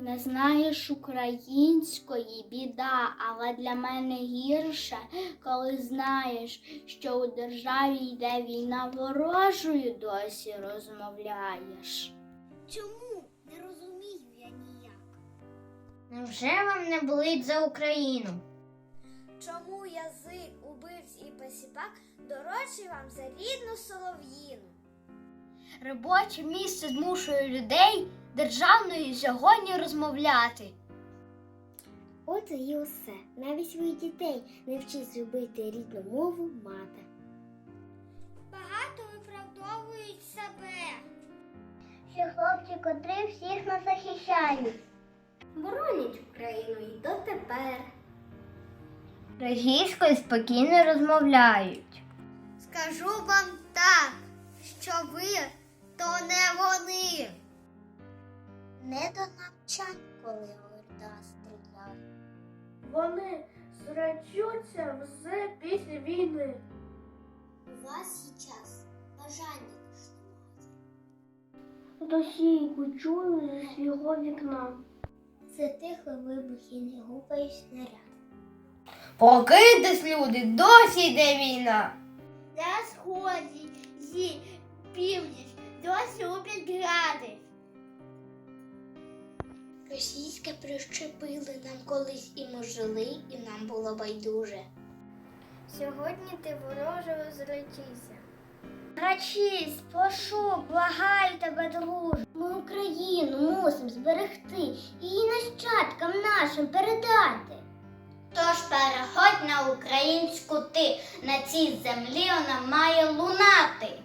Не знаєш української біда, але для мене гірше, коли знаєш, що у державі йде війна ворожою, досі розмовляєш. Чому? Не розумію я ніяк. Невже вам не болить за Україну? Чому язик убивць і посіпак дорожчий вам за рідну солов'їну? Робоче місце змушує людей державною сьогодні розмовляти. От і усе. Навіть своїх дітей не вчить зробити рідну мову мати. Багато виправдовують себе. Що хлопці, котрі всіх нас захищають. Боронять Україну і дотепер. Російською спокійно розмовляють. Скажу вам так, що ви то не вони. Не до навчань, коли орда стріляє. Вони зречуться все після війни. У вас є час, бажання немає. Російку чую зі свого вікна. Це тихо вибух і не гупає снаряд. Покидись, люди, досі йде війна. На сході зі північ досі люблять грати. Російське прищепили нам колись і ми жили, і нам було байдуже. Сьогодні ти вороже зречися. Рачись, прошу, благаю тебе, друже. Ми Україну мусимо зберегти і її нащадкам нашим передати. Тож переходь на українську ти. На цій землі вона має лунати.